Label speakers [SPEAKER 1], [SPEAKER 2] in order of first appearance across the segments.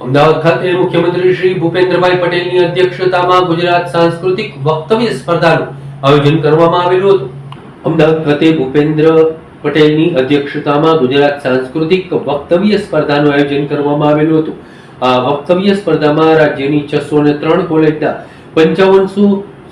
[SPEAKER 1] અમદાવાદ ખાતે મુખ્યમંત્રી શ્રી ભૂપેન્દ્રભાઈ પટેલની અધ્યક્ષતામાં ગુજરાત સાંસ્કૃતિક વક્તવ્ય સ્પર્ધાનું આયોજન કરવામાં આવેલું હતું. અમદાવાદ ખાતે ભૂપેન્દ્ર પટેલની અધ્યક્ષતામાં ગુજરાત સાંસ્કૃતિક વક્તવ્ય સ્પર્ધાનું આયોજન કરવામાં આવેલું હતું. આ વક્તવ્ય સ્પર્ધામાં રાજ્યની છસો ને ત્રણ કોલેજના પંચાવનસો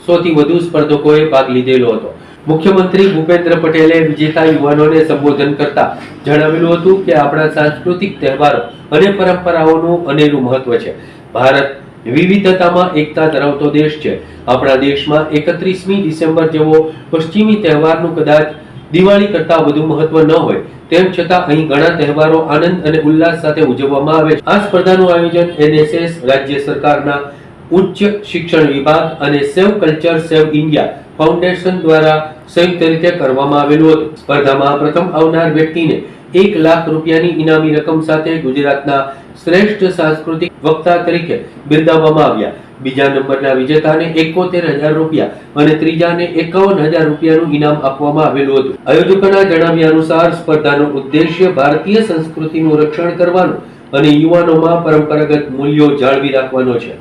[SPEAKER 1] સોથી વધુ સ્પર્ધકોએ ભાગ લીધેલો હતો. મુખ્યમંત્રી ભૂપેન્દ્ર પટેલે વિજેતા યુવાનોને સંબોધન કરતા જણાવેલું હતું કે આપણા સાંસ્કૃતિક તહેવારો અને પરંપરાઓનું અનેરું મહત્વ છે. ભારત વિવિધતામાં એકતા ધરાવતો દેશ છે. આપણા દેશમાં એકત્રીસમી ડિસેમ્બર જેવો પશ્ચિમી તહેવારનું કદાચ દિવાળી કરતા વધુ મહત્વ ન હોય, તેમ છતાં અહીં ઘણા તહેવારો આનંદ અને ઉલ્લાસ સાથે ઉજવવામાં આવે છે. આ સ્પર્ધાનું આયોજન એનએસએસ, રાજ્ય સરકારના ઉચ્ચ શિક્ષણ વિભાગ અને save culture save India foundation દ્વારા સંયુક્ત રીતે કરવામાં આવેલું હતું. સ્પર્ધામાં પ્રથમ આવનાર વ્યક્તિને એક લાખ રૂપિયાની ઇનામી રકમ સાથે ગુજરાતના શ્રેષ્ઠ સાંસ્કૃતિક વક્તા તરીકે બિરદાવવામાં આવ્યા. બીજા નંબરના વિજેતાને એકોતેર હજાર રૂપિયા અને ત્રીજાને એકાવન હજાર રૂપિયાનું ઇનામ આપવામાં આવેલું હતું. આયોજકોના જણાવ્યા અનુસાર સ્પર્ધાનો ઉદ્દેશ્ય ભારતીય સંસ્કૃતિનું રક્ષણ કરવાનું અને યુવાનોમાં પરંપરાગત મૂલ્યો જાળવી રાખવાનો છે.